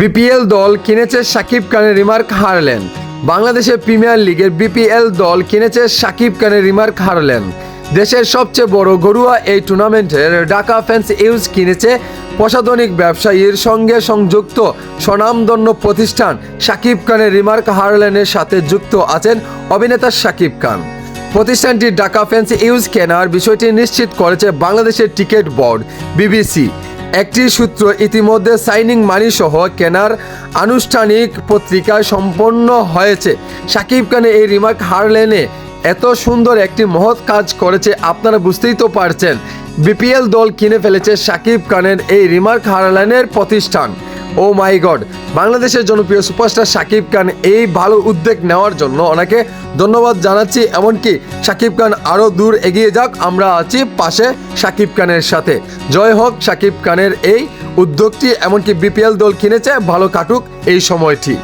BPL দল কিনেছে সাকিব খানের রিমার্ক হারলেন। বাংলাদেশের প্রিমিয়ার লিগের বিপিএল দল কিনেছে সাকিব খানের রিমার্ক হারলেন। দেশের সবচেয়ে বড় ঘরুয়া এই টুর্নামেন্টের ঢাকা ফ্যান্স ইউজ কিনেছে প্রসাধনিক ব্যবসায়ীর সঙ্গে সংযুক্ত স্বনামধন্য প্রতিষ্ঠান। সাকিব খানের রিমার্ক হারলেনের সাথে যুক্ত আছেন অভিনেতা সাকিব খান। প্রতিষ্ঠানটি ঢাকা ফ্যান্স ইউজ কেনার বিষয়টি নিশ্চিত করেছে বাংলাদেশের টিকিট বোর্ড, বিবিসি। একটি সূত্র ইতিমধ্যে সাইনিং মানি সহ কেনার আনুষ্ঠানিক পত্রিকা সম্পন্ন হয়েছে। সাকিব খানে এই রিমার্ক হারলেনে এত সুন্দর একটি মহৎ কাজ করেছে, আপনারা বুঝতেই তো পারছেন। বিপিএল দল কিনে ফেলেছে সাকিব খানের এই রিমার্ক হারলেনের প্রতিষ্ঠান। ও মাই গড বাংলাদেশের জনপ্রিয় সুপারস্টার শাকিব খান এই ভালো উদ্যোগ নেওয়ার জন্য ওনাকে ধন্যবাদ জানাচ্ছি। এমনকি শাকিব খান আরও দূর এগিয়ে যাক, আমরা আছি পাশে শাকিব খানের সাথে। জয় হোক সাকিব খানের এই উদ্যোগটি, এমনকি বিপিএল দল কিনেছে, ভালো কাটুক এই সময়টি।